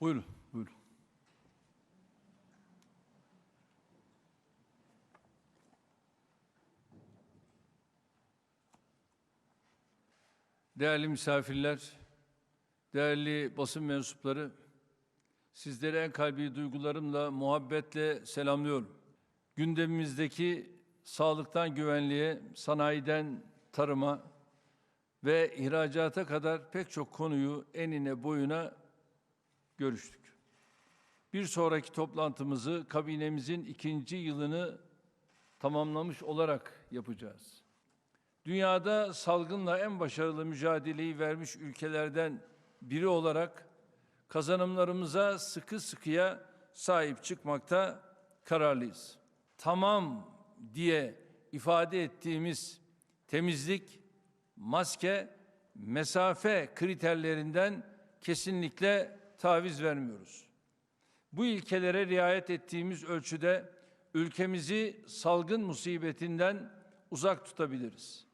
Buyurun, buyurun. Değerli misafirler, değerli basın mensupları, sizleri en kalbi duygularımla, muhabbetle selamlıyorum. Gündemimizdeki sağlıktan güvenliğe, sanayiden tarıma ve ihracata kadar pek çok konuyu enine boyuna görüştük. Bir sonraki toplantımızı kabinemizin ikinci yılını tamamlamış olarak yapacağız. Dünyada salgınla en başarılı mücadeleyi vermiş ülkelerden biri olarak kazanımlarımıza sıkı sıkıya sahip çıkmakta kararlıyız. Tamam diye ifade ettiğimiz temizlik, maske, mesafe kriterlerinden kesinlikle taviz vermiyoruz. Bu ilkelere riayet ettiğimiz ölçüde ülkemizi salgın musibetinden uzak tutabiliriz.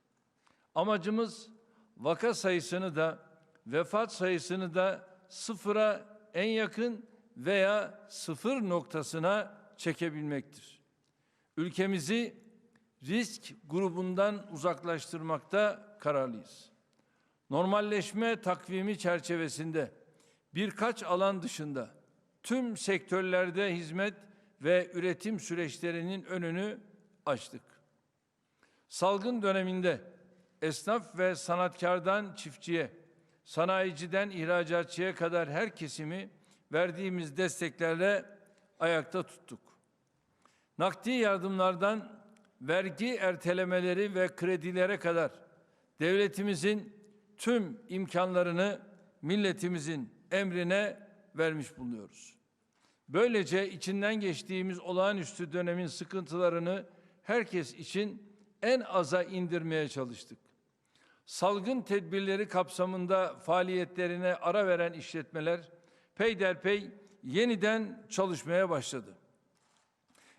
Amacımız vaka sayısını da vefat sayısını da sıfıra en yakın veya sıfır noktasına çekebilmektir. Ülkemizi risk grubundan uzaklaştırmakta kararlıyız. Normalleşme takvimi çerçevesinde birkaç alan dışında tüm sektörlerde hizmet ve üretim süreçlerinin önünü açtık. Salgın döneminde esnaf ve sanatkardan çiftçiye, sanayiciden ihracatçıya kadar her kesimi verdiğimiz desteklerle ayakta tuttuk. Nakdi yardımlardan vergi ertelemeleri ve kredilere kadar devletimizin tüm imkanlarını milletimizin emrine vermiş bulunuyoruz. Böylece içinden geçtiğimiz olağanüstü dönemin sıkıntılarını herkes için en aza indirmeye çalıştık. Salgın tedbirleri kapsamında faaliyetlerine ara veren işletmeler peyderpey yeniden çalışmaya başladı.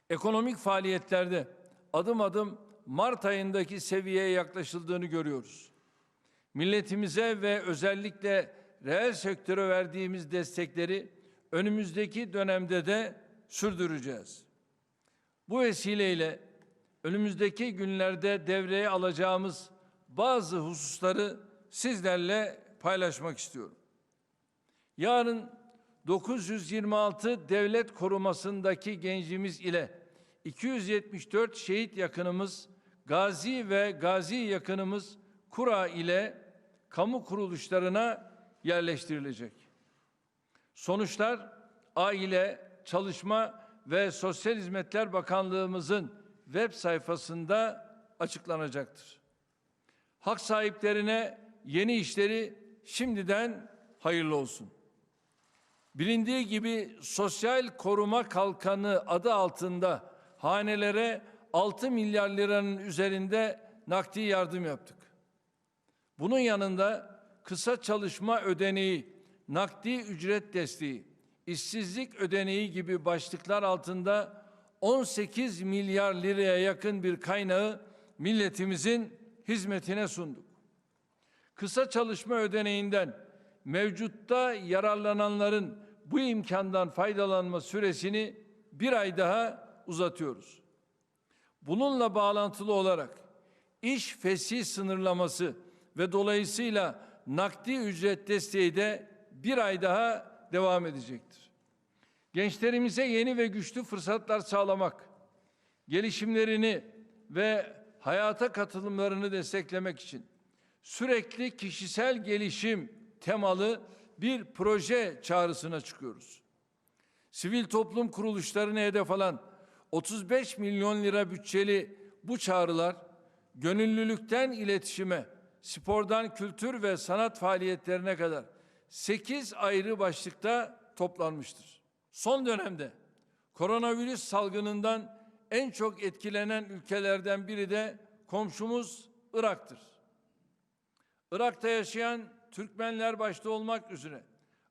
Ekonomik faaliyetlerde adım adım Mart ayındaki seviyeye yaklaşıldığını görüyoruz. Milletimize ve özellikle reel sektöre verdiğimiz destekleri önümüzdeki dönemde de sürdüreceğiz. Bu vesileyle önümüzdeki günlerde devreye alacağımız bazı hususları sizlerle paylaşmak istiyorum. Yarın 926 devlet korumasındaki gencimiz ile 274 şehit yakınımız, gazi ve gazi yakınımız kura ile kamu kuruluşlarına yerleştirilecek. Sonuçlar Aile, Çalışma ve Sosyal Hizmetler Bakanlığımızın web sayfasında açıklanacaktır. Hak sahiplerine yeni işleri şimdiden hayırlı olsun. Bilindiği gibi sosyal koruma kalkanı adı altında hanelere 6 milyar liranın üzerinde nakdi yardım yaptık. Bunun yanında kısa çalışma ödeneği, nakdi ücret desteği, işsizlik ödeneği gibi başlıklar altında 18 milyar liraya yakın bir kaynağı milletimizin hizmetine sunduk. Kısa çalışma ödeneğinden mevcutta yararlananların bu imkandan faydalanma süresini bir ay daha uzatıyoruz. Bununla bağlantılı olarak iş fesih sınırlaması ve dolayısıyla nakdi ücret desteği de bir ay daha devam edecektir. Gençlerimize yeni ve güçlü fırsatlar sağlamak, gelişimlerini ve hayata katılımlarını desteklemek için sürekli kişisel gelişim temalı bir proje çağrısına çıkıyoruz. Sivil toplum kuruluşlarını hedef alan 35 milyon lira bütçeli bu çağrılar gönüllülükten iletişime, spordan kültür ve sanat faaliyetlerine kadar 8 ayrı başlıkta toplanmıştır. Son dönemde koronavirüs salgınından en çok etkilenen ülkelerden biri de komşumuz Irak'tır. Irak'ta yaşayan Türkmenler başta olmak üzere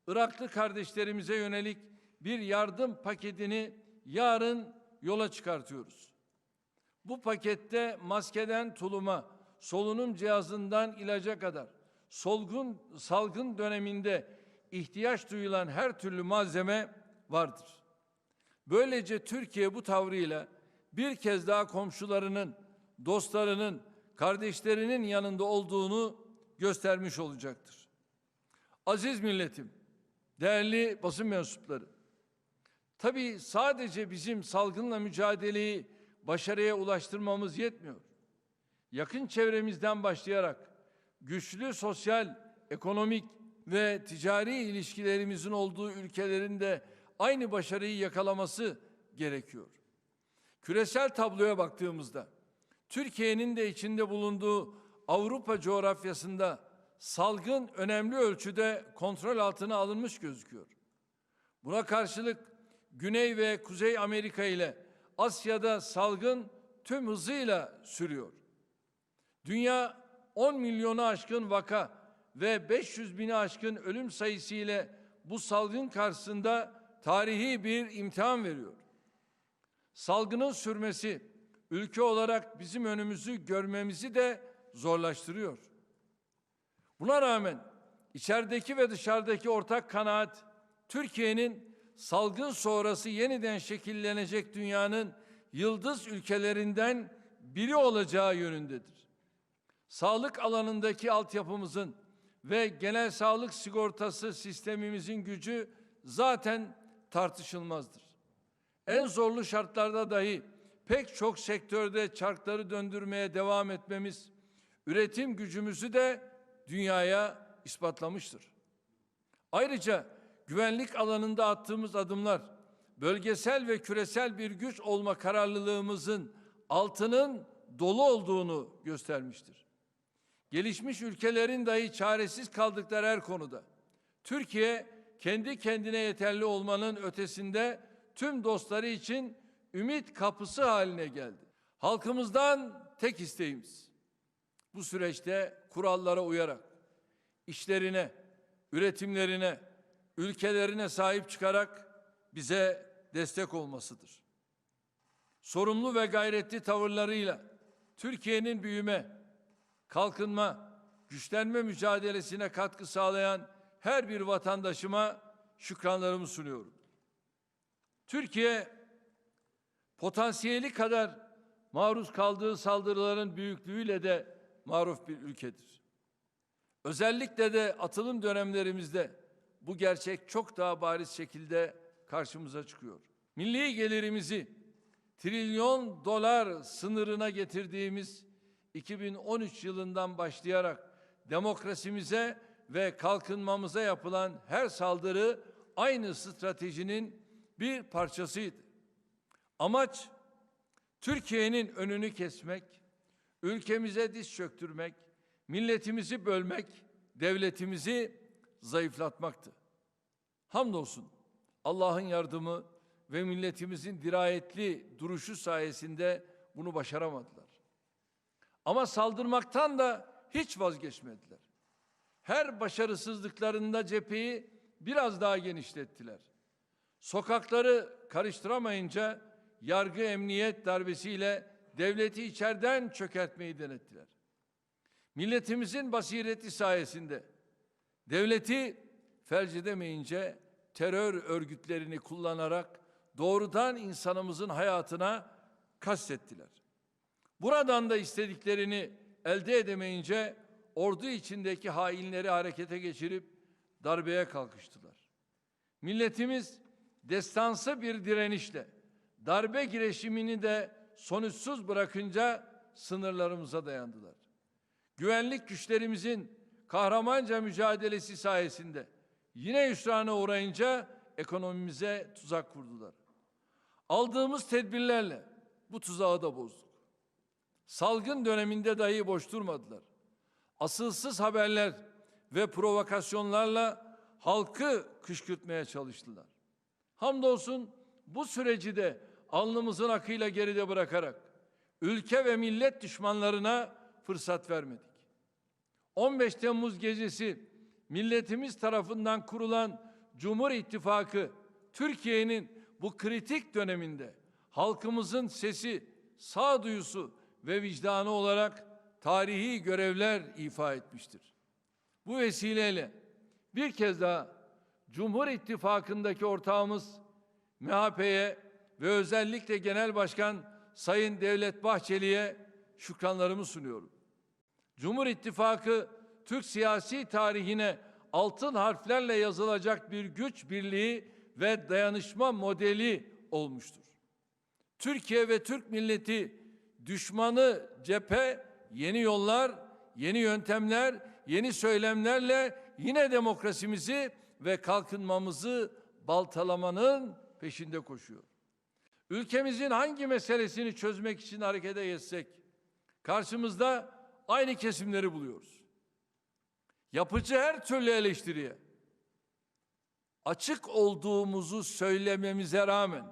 Iraklı kardeşlerimize yönelik bir yardım paketini yarın yola çıkartıyoruz. Bu pakette maskeden tuluma, solunum cihazından ilaca kadar solgun salgın döneminde ihtiyaç duyulan her türlü malzeme vardır. Böylece Türkiye bu tavrıyla bir kez daha komşularının, dostlarının, kardeşlerinin yanında olduğunu göstermiş olacaktır. Aziz milletim, değerli basın mensupları, tabii sadece bizim salgınla mücadeleyi başarıya ulaştırmamız yetmiyor. Yakın çevremizden başlayarak güçlü sosyal, ekonomik ve ticari ilişkilerimizin olduğu ülkelerin de aynı başarıyı yakalaması gerekiyor. Küresel tabloya baktığımızda Türkiye'nin de içinde bulunduğu Avrupa coğrafyasında salgın önemli ölçüde kontrol altına alınmış gözüküyor. Buna karşılık Güney ve Kuzey Amerika ile Asya'da salgın tüm hızıyla sürüyor. Dünya 10 milyonu aşkın vaka ve 500 bini aşkın ölüm sayısı ile bu salgın karşısında tarihi bir imtihan veriyor. Salgının sürmesi ülke olarak bizim önümüzü görmemizi de zorlaştırıyor. Buna rağmen içerideki ve dışarıdaki ortak kanaat Türkiye'nin salgın sonrası yeniden şekillenecek dünyanın yıldız ülkelerinden biri olacağı yönündedir. Sağlık alanındaki altyapımızın ve genel sağlık sigortası sistemimizin gücü zaten tartışılmazdır. En zorlu şartlarda dahi pek çok sektörde çarkları döndürmeye devam etmemiz üretim gücümüzü de dünyaya ispatlamıştır. Ayrıca güvenlik alanında attığımız adımlar bölgesel ve küresel bir güç olma kararlılığımızın altının dolu olduğunu göstermiştir. Gelişmiş ülkelerin dahi çaresiz kaldıkları her konuda Türkiye kendi kendine yeterli olmanın ötesinde tüm dostları için ümit kapısı haline geldi. Halkımızdan tek isteğimiz bu süreçte kurallara uyarak işlerine, üretimlerine, ülkelerine sahip çıkarak bize destek olmasıdır. Sorumlu ve gayretli tavırlarıyla Türkiye'nin büyüme, kalkınma, güçlenme mücadelesine katkı sağlayan her bir vatandaşıma şükranlarımı sunuyorum. Türkiye potansiyeli kadar maruz kaldığı saldırıların büyüklüğüyle de maruf bir ülkedir. Özellikle de atılım dönemlerimizde bu gerçek çok daha bariz şekilde karşımıza çıkıyor. Milli gelirimizi trilyon dolar sınırına getirdiğimiz 2013 yılından başlayarak demokrasimize ve kalkınmamıza yapılan her saldırı aynı stratejinin bir parçasıydı. Amaç Türkiye'nin önünü kesmek, ülkemize diz çöktürmek, milletimizi bölmek, devletimizi zayıflatmaktı. Hamdolsun Allah'ın yardımı ve milletimizin dirayetli duruşu sayesinde bunu başaramadılar. Ama saldırmaktan da hiç vazgeçmediler. Her başarısızlıklarında cepheyi biraz daha genişlettiler. Sokakları karıştıramayınca yargı emniyet darbesiyle devleti içeriden çökertmeyi denettiler. Milletimizin basireti sayesinde devleti felç edemeyince terör örgütlerini kullanarak doğrudan insanımızın hayatına kastettiler. Buradan da istediklerini elde edemeyince ordu içindeki hainleri harekete geçirip darbeye kalkıştılar. Milletimiz destansı bir direnişle darbe girişimini de sonuçsuz bırakınca sınırlarımıza dayandılar. Güvenlik güçlerimizin kahramanca mücadelesi sayesinde yine hüsrana uğrayınca ekonomimize tuzak kurdular. Aldığımız tedbirlerle bu tuzağı da bozduk. Salgın döneminde dahi boş durmadılar. Asılsız haberler ve provokasyonlarla halkı kışkırtmaya çalıştılar. Hamdolsun bu süreci de alnımızın akıyla geride bırakarak ülke ve millet düşmanlarına fırsat vermedik. 15 Temmuz gecesi milletimiz tarafından kurulan Cumhur İttifakı Türkiye'nin bu kritik döneminde halkımızın sesi, sağduyusu ve vicdanı olarak tarihi görevler ifa etmiştir. Bu vesileyle bir kez daha Cumhur İttifakı'ndaki ortağımız MHP'ye ve özellikle Genel Başkan Sayın Devlet Bahçeli'ye şükranlarımı sunuyorum. Cumhur İttifakı Türk siyasi tarihine altın harflerle yazılacak bir güç birliği ve dayanışma modeli olmuştur. Türkiye ve Türk milleti düşmanı cephe yeni yollar, yeni yöntemler, yeni söylemlerle yine demokrasimizi ve kalkınmamızı baltalamanın peşinde koşuyor. Ülkemizin hangi meselesini çözmek için harekete geçsek karşımızda aynı kesimleri buluyoruz. Yapıcı her türlü eleştiriye açık olduğumuzu söylememize rağmen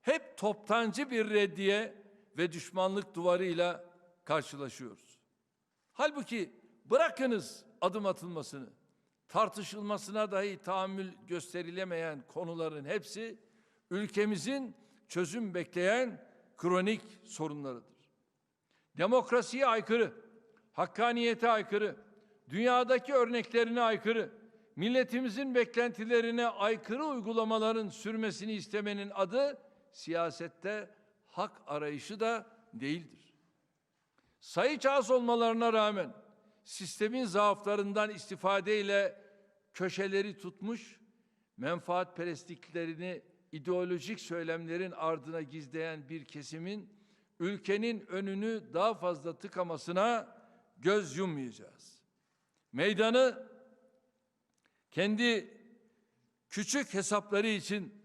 hep toptancı bir reddiye ve düşmanlık duvarıyla karşılaşıyoruz. Halbuki bırakınız adım atılmasını, tartışılmasına dahi tahammül gösterilemeyen konuların hepsi ülkemizin çözüm bekleyen kronik sorunlarıdır. Demokrasiye aykırı, hakkaniyete aykırı, dünyadaki örneklerine aykırı, milletimizin beklentilerine aykırı uygulamaların sürmesini istemenin adı siyasette hak arayışı da değildir. Sayıca az olmalarına rağmen sistemin zaaflarından istifadeyle köşeleri tutmuş, menfaatperestliklerini ideolojik söylemlerin ardına gizleyen bir kesimin ülkenin önünü daha fazla tıkamasına göz yummayacağız. Meydanı kendi küçük hesapları için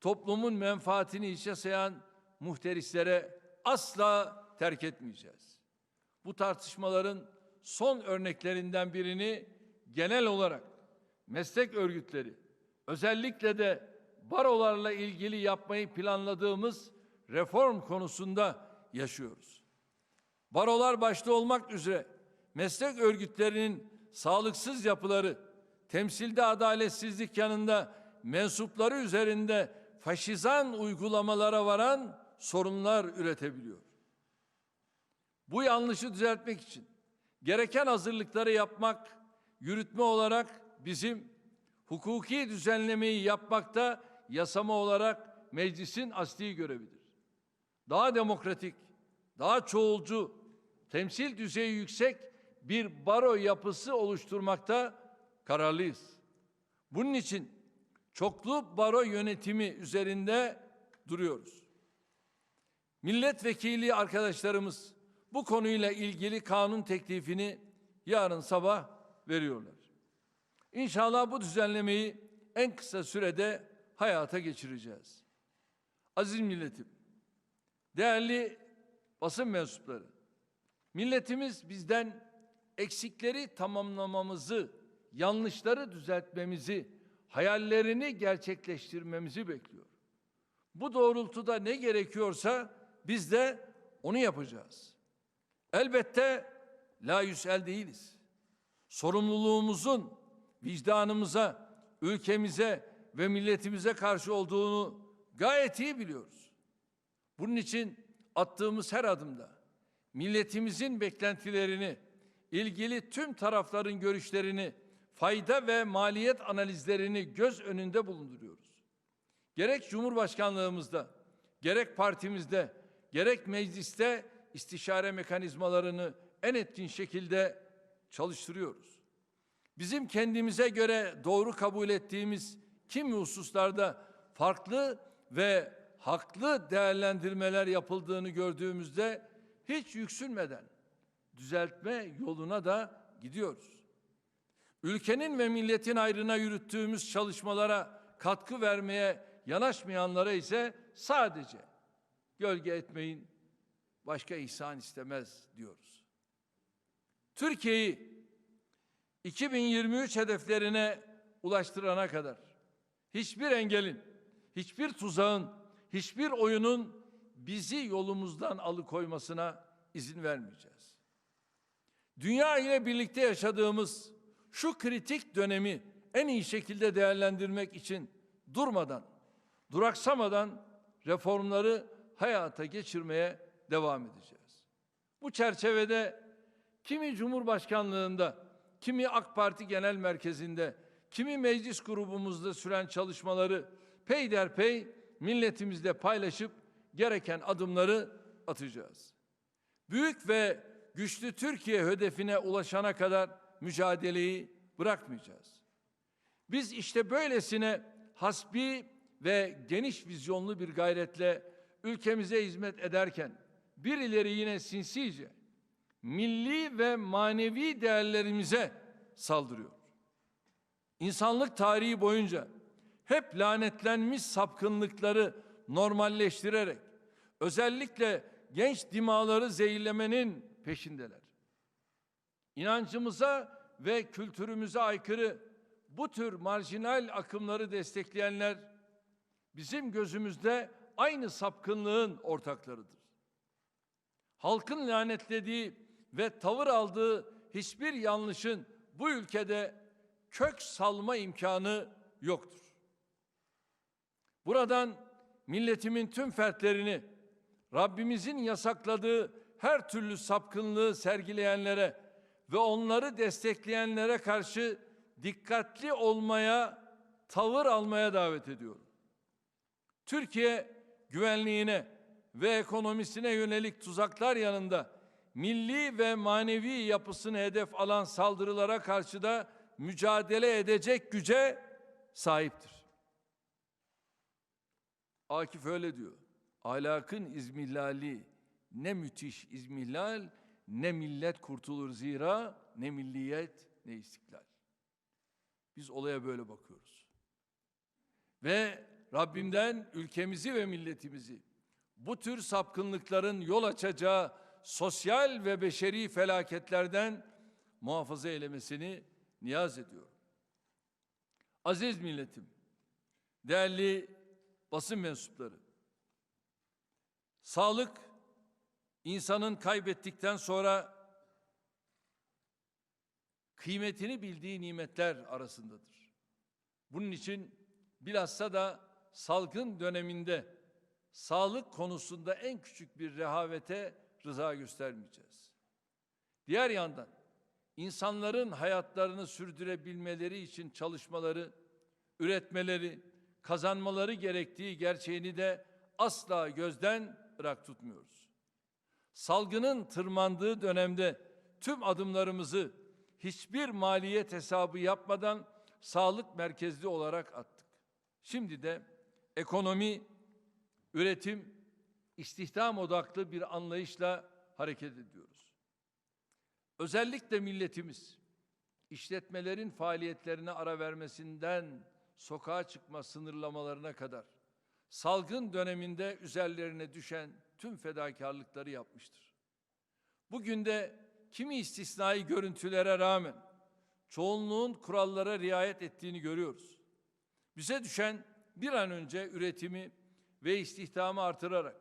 toplumun menfaatini içe sayan muhterislere asla terk etmeyeceğiz. Bu tartışmaların son örneklerinden birini genel olarak meslek örgütleri, özellikle de barolarla ilgili yapmayı planladığımız reform konusunda yaşıyoruz. Barolar başta olmak üzere meslek örgütlerinin sağlıksız yapıları, temsilde adaletsizlik yanında mensupları üzerinde faşizan uygulamalara varan sorunlar üretebiliyor. Bu yanlışı düzeltmek için gereken hazırlıkları yapmak, yürütme olarak bizim hukuki düzenlemeyi yapmakta yasama olarak meclisin asli görevidir. Daha demokratik, daha çoğulcu, temsil düzeyi yüksek bir baro yapısı oluşturmakta kararlıyız. Bunun için çoklu baro yönetimi üzerinde duruyoruz. Milletvekili arkadaşlarımız bu konuyla ilgili kanun teklifini yarın sabah veriyorlar. İnşallah bu düzenlemeyi en kısa sürede hayata geçireceğiz. Aziz milletim, değerli basın mensupları, milletimiz bizden eksikleri tamamlamamızı, yanlışları düzeltmemizi, hayallerini gerçekleştirmemizi bekliyor. Bu doğrultuda ne gerekiyorsa biz de onu yapacağız. Elbette la yüsel değiliz. Sorumluluğumuzun vicdanımıza, ülkemize ve milletimize karşı olduğunu gayet iyi biliyoruz. Bunun için attığımız her adımda milletimizin beklentilerini, ilgili tüm tarafların görüşlerini, fayda ve maliyet analizlerini göz önünde bulunduruyoruz. Gerek Cumhurbaşkanlığımızda, gerek partimizde, gerek mecliste istişare mekanizmalarını en etkin şekilde çalıştırıyoruz. Bizim kendimize göre doğru kabul ettiğimiz kimi hususlarda farklı ve haklı değerlendirmeler yapıldığını gördüğümüzde hiç yüksünmeden düzeltme yoluna da gidiyoruz. Ülkenin ve milletin ayrına yürüttüğümüz çalışmalara katkı vermeye yanaşmayanlara ise sadece gölge etmeyin, başka ihsan istemez diyoruz. Türkiye'yi 2023 hedeflerine ulaştırana kadar hiçbir engelin, hiçbir tuzağın, hiçbir oyunun bizi yolumuzdan alıkoymasına izin vermeyeceğiz. Dünya ile birlikte yaşadığımız şu kritik dönemi en iyi şekilde değerlendirmek için durmadan, duraksamadan reformları hayata geçirmeye devam edeceğiz. Bu çerçevede kimi Cumhurbaşkanlığında, kimi AK Parti Genel Merkezi'nde, kimi meclis grubumuzda süren çalışmaları peyderpey milletimizle paylaşıp gereken adımları atacağız. Büyük ve güçlü Türkiye hedefine ulaşana kadar mücadeleyi bırakmayacağız. Biz işte böylesine hasbi ve geniş vizyonlu bir gayretle ülkemize hizmet ederken birileri yine sinsice milli ve manevi değerlerimize saldırıyor. İnsanlık tarihi boyunca hep lanetlenmiş sapkınlıkları normalleştirerek özellikle genç dimaları zehirlemenin peşindeler. İnancımıza ve kültürümüze aykırı bu tür marjinal akımları destekleyenler bizim gözümüzde aynı sapkınlığın ortaklarıdır. Halkın lanetlediği ve tavır aldığı hiçbir yanlışın bu ülkede kök salma imkanı yoktur. Buradan milletimin tüm fertlerini Rabbimizin yasakladığı her türlü sapkınlığı sergileyenlere ve onları destekleyenlere karşı dikkatli olmaya, tavır almaya davet ediyorum. Türkiye güvenliğine ve ekonomisine yönelik tuzaklar yanında milli ve manevi yapısını hedef alan saldırılara karşı da mücadele edecek güce sahiptir. Akif öyle diyor. Ahlakın izmihlali ne müthiş izmihlal ne millet kurtulur zira ne milliyet ne istiklal. Biz olaya böyle bakıyoruz. Ve Rabbimden ülkemizi ve milletimizi bu tür sapkınlıkların yol açacağı sosyal ve beşeri felaketlerden muhafaza eylemesini niyaz ediyorum. Aziz milletim, değerli basın mensupları, sağlık insanın kaybettikten sonra kıymetini bildiği nimetler arasındadır. Bunun için bilhassa da salgın döneminde sağlık konusunda en küçük bir rehavete rıza göstermeyeceğiz. Diğer yandan insanların hayatlarını sürdürebilmeleri için çalışmaları, üretmeleri, kazanmaları gerektiği gerçeğini de asla gözden bırak tutmuyoruz. Salgının tırmandığı dönemde tüm adımlarımızı hiçbir maliyet hesabı yapmadan sağlık merkezli olarak attık. Şimdi de ekonomi, üretim, istihdam odaklı bir anlayışla hareket ediyoruz. Özellikle milletimiz işletmelerin faaliyetlerine ara vermesinden sokağa çıkma sınırlamalarına kadar salgın döneminde üzerlerine düşen tüm fedakarlıkları yapmıştır. Bugün de kimi istisnai görüntülere rağmen çoğunluğun kurallara riayet ettiğini görüyoruz. Bize düşen bir an önce üretimi ve istihdamı artırarak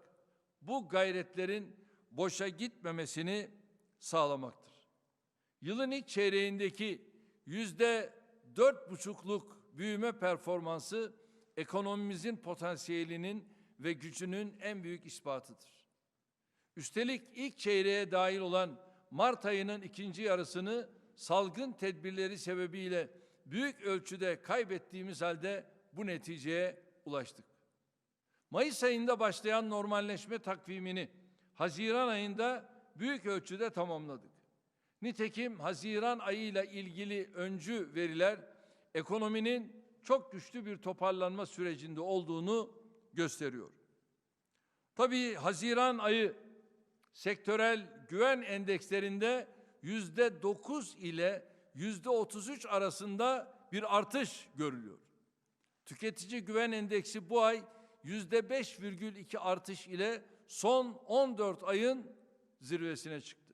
bu gayretlerin boşa gitmemesini sağlamaktır. Yılın ilk çeyreğindeki yüzde dört buçukluk büyüme performansı ekonomimizin potansiyelinin ve gücünün en büyük ispatıdır. Üstelik ilk çeyreğe dahil olan Mart ayının ikinci yarısını salgın tedbirleri sebebiyle büyük ölçüde kaybettiğimiz halde bu neticeye ulaştık. Mayıs ayında başlayan normalleşme takvimini Haziran ayında büyük ölçüde tamamladık. Nitekim Haziran ayıyla ilgili öncü veriler ekonominin çok güçlü bir toparlanma sürecinde olduğunu gösteriyor. Tabii Haziran ayı sektörel güven endekslerinde yüzde dokuz ile yüzde otuz üç arasında bir artış görülüyor. Tüketici güven endeksi bu ay yüzde beş virgül iki artış ile son 14 ayın zirvesine çıktı.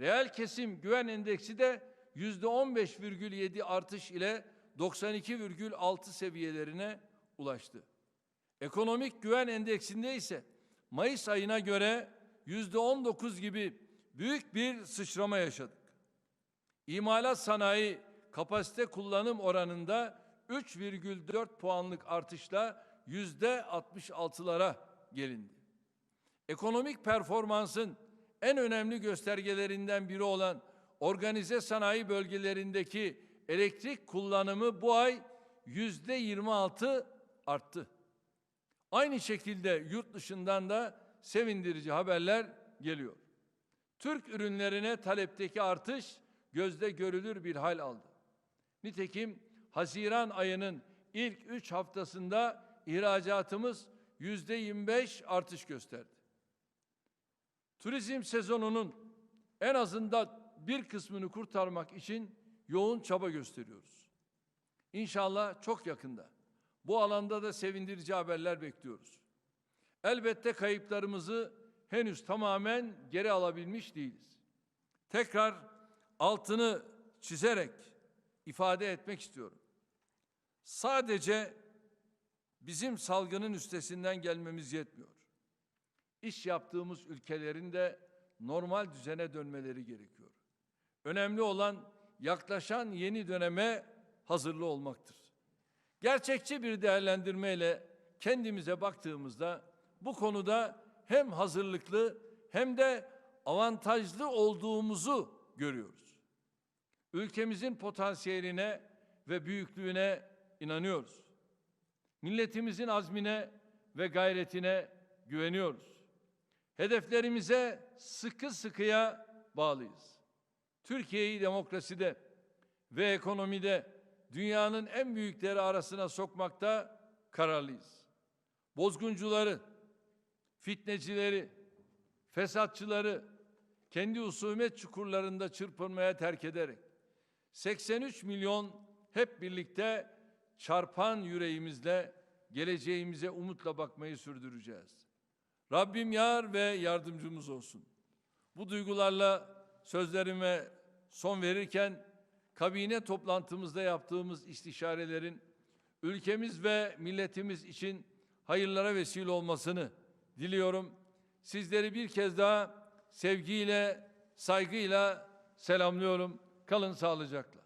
Reel kesim güven endeksi de yüzde on beş virgül yedi artış ile 92,6 seviyelerine ulaştı. Ekonomik güven endeksinde ise Mayıs ayına göre yüzde 19 gibi büyük bir sıçrama yaşadık. İmalat sanayi kapasite kullanım oranında 3,4 puanlık artışla yüzde 66'lara gelindi. Ekonomik performansın en önemli göstergelerinden biri olan organize sanayi bölgelerindeki elektrik kullanımı bu ay yüzde 26 arttı. Aynı şekilde yurt dışından da sevindirici haberler geliyor. Türk ürünlerine talepteki artış gözde görülür bir hal aldı. Nitekim Haziran ayının ilk 3 haftasında ihracatımız yüzde 25 artış gösterdi. Turizm sezonunun en azından bir kısmını kurtarmak için yoğun çaba gösteriyoruz. İnşallah çok yakında bu alanda da sevindirici haberler bekliyoruz. Elbette kayıplarımızı henüz tamamen geri alabilmiş değiliz. Tekrar altını çizerek ifade etmek istiyorum. Sadece bizim salgının üstesinden gelmemiz yetmiyor. İş yaptığımız ülkelerin de normal düzene dönmeleri gerekiyor. Önemli olan yaklaşan yeni döneme hazırlı olmaktır. Gerçekçi bir değerlendirmeyle kendimize baktığımızda bu konuda hem hazırlıklı hem de avantajlı olduğumuzu görüyoruz. Ülkemizin potansiyeline ve büyüklüğüne inanıyoruz. Milletimizin azmine ve gayretine güveniyoruz. Hedeflerimize sıkı sıkıya bağlıyız. Türkiye'yi demokraside ve ekonomide dünyanın en büyükleri arasına sokmakta kararlıyız. Bozguncuları, fitnecileri, fesatçıları kendi husumet çukurlarında çırpınmaya terk ederek 83 milyon hep birlikte çarpan yüreğimizle geleceğimize umutla bakmayı sürdüreceğiz. Rabbim yar ve yardımcımız olsun. Bu duygularla sözlerime son verirken kabine toplantımızda yaptığımız istişarelerin ülkemiz ve milletimiz için hayırlara vesile olmasını diliyorum. Sizleri bir kez daha sevgiyle, saygıyla selamlıyorum. Kalın sağlıcakla.